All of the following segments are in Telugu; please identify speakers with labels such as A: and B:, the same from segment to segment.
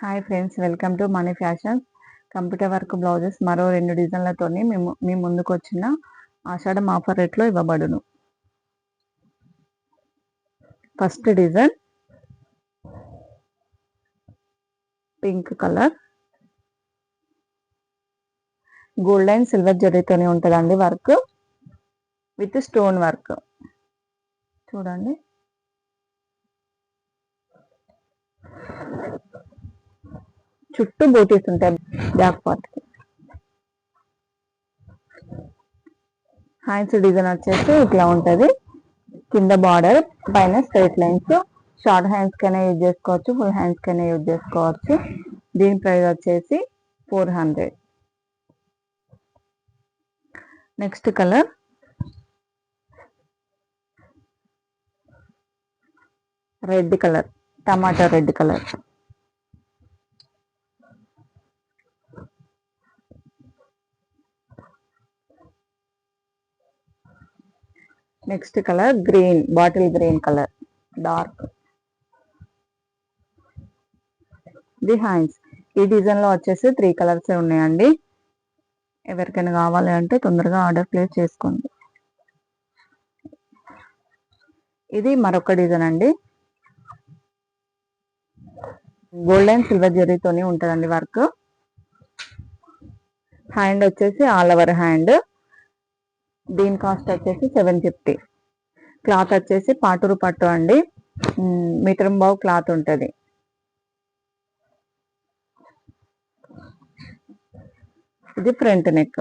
A: Hi friends welcome to Mani fashions computer work blouses మరో రెండు డిజైన్లతో మేము మీ ముందుకు వచ్చిన ఆషాఢం ఆఫర్ రేట్లో ఇవ్వబడును. First design pink colour gold and silver జరీతోనే ఉంటుందండి వర్క్. విత్ స్టోన్ వర్క్ చూడండి. చుట్టూ బోటీస్ ఉంటాయి బ్యాక్ పార్ట్కి. హ్యాండ్స్ డిజైన్ వచ్చేసి ఇట్లా ఉంటది. కింద బార్డర్ పైన స్ట్రైట్ లైన్స్ షార్ట్ హ్యాండ్స్ కైనా యూజ్ చేసుకోవచ్చు ఫుల్ హ్యాండ్స్ కైనా యూజ్ చేసుకోవచ్చు. దీని ప్రైస్ వచ్చేసి four hundred next colour red colour tomato red colour next colour green bottle green colour dark the hands ఈ డిజైన్లో వచ్చేసి త్రీ కలర్సే ఉన్నాయండి. ఎవరికైనా కావాలి అంటే తొందరగా ఆర్డర్ ప్లేస్ చేసుకోండి. ఇది మరొక డిజైన్ అండి. గోల్డ్ అండ్ సిల్వర్ జరీతోని ఉంటుందండి వర్క్ హ్యాండ్ వచ్చేసి ఆల్ ఓవర్ హ్యాండ్ దీని కాస్ట్ వచ్చేసి సెవెన్ ఫిఫ్టీ క్లాత్ వచ్చేసి పాటూరు పట్టు అండి. మీటర్ బావు క్లాత్ ఉంటుంది. ఇది front neck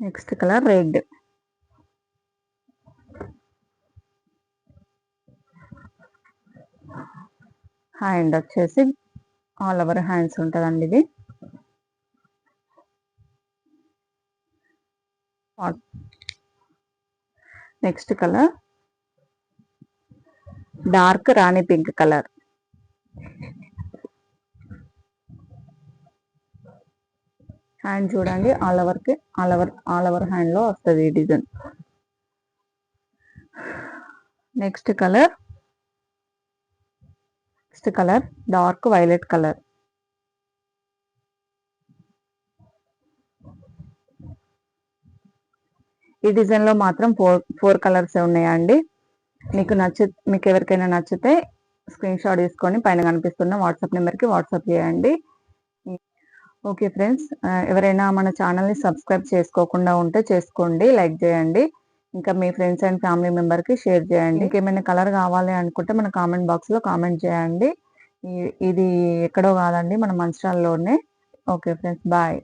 A: next colour red hand వచ్చేసి ఆల్ ఓవర్ హ్యాండ్స్ ఉంటుందండి ఇది. నెక్స్ట్ కలర్ డార్క్ రాణి పింక్ కలర్ హ్యాండ్ చూడండి ఆల్ ఓవర్కి ఆల్ ఓవర్ ఆల్ ఓవర్ హ్యాండ్లో వస్తుంది ఈ design next colour next colour dark violet colour ఈ డిజైన్లో మాత్రం ఫోర్ ఫోర్ కలర్స్ ఉన్నాయండి. మీకు నచ్చి మీకు ఎవరికైనా నచ్చితే స్క్రీన్ షాట్ తీసుకొని పైన కనిపిస్తున్న వాట్సాప్ నెంబర్కి వాట్సాప్ చేయండి. ఓకే ఫ్రెండ్స్ ఎవరైనా మన ఛానల్ని సబ్స్క్రైబ్ చేసుకోకుండా ఉంటే చేసుకోండి లైక్ చేయండి. ఇంకా మీ ఫ్రెండ్స్ అండ్ ఫ్యామిలీ మెంబర్కి షేర్ చేయండి. ఇంకేమైనా కలర్ కావాలి అనుకుంటే మన కామెంట్ బాక్స్లో కామెంట్ చేయండి. ఇది ఎక్కడో కాదండి మన మంచిర్యాలలోనే. Okay friends bye